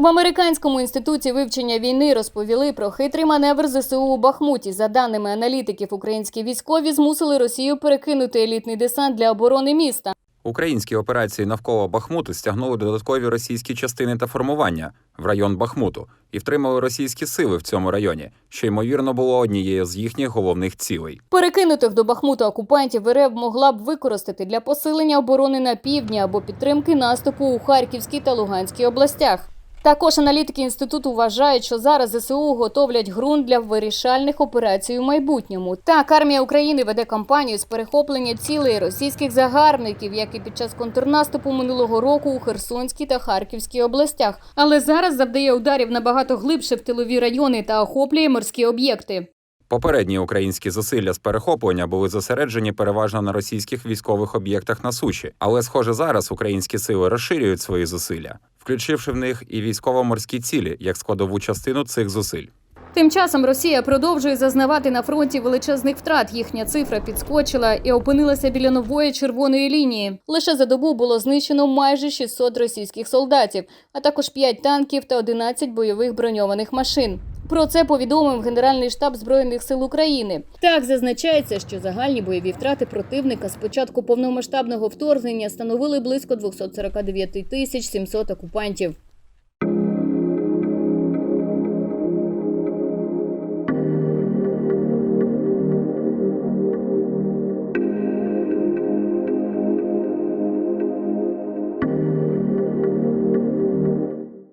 В американському інституті вивчення війни розповіли про хитрий маневр ЗСУ у Бахмуті. За даними аналітиків, українські військові змусили Росію перекинути елітний десант для оборони міста. Українські операції навколо Бахмуту стягнули додаткові російські частини та формування в район Бахмуту і втримали російські сили в цьому районі, що ймовірно було однією з їхніх головних цілей. Перекинутих до Бахмуту окупантів РФ могла б використати для посилення оборони на півдні або підтримки наступу у Харківській та Луганській областях. Також аналітики інституту вважають, що зараз ЗСУ готовлять ґрунт для вирішальних операцій у майбутньому. Так, армія України веде кампанію з перехоплення цілей російських загарбників, як і під час контрнаступу минулого року у Херсонській та Харківській областях. Але зараз завдає ударів набагато глибше в тилові райони та охоплює морські об'єкти. Попередні українські зусилля з перехоплення були зосереджені переважно на російських військових об'єктах на суші, але схоже зараз українські сили розширюють свої зусилля, включивши в них і військово-морські цілі як складову частину цих зусиль. Тим часом Росія продовжує зазнавати на фронті величезних втрат. Їхня цифра підскочила і опинилася біля нової червоної лінії. Лише за добу було знищено майже 600 російських солдатів, а також 5 танків та 11 бойових броньованих машин. Про це повідомив Генеральний штаб збройних сил України. Так зазначається, що загальні бойові втрати противника з початку повномасштабного вторгнення становили близько 249 тисяч 700 окупантів.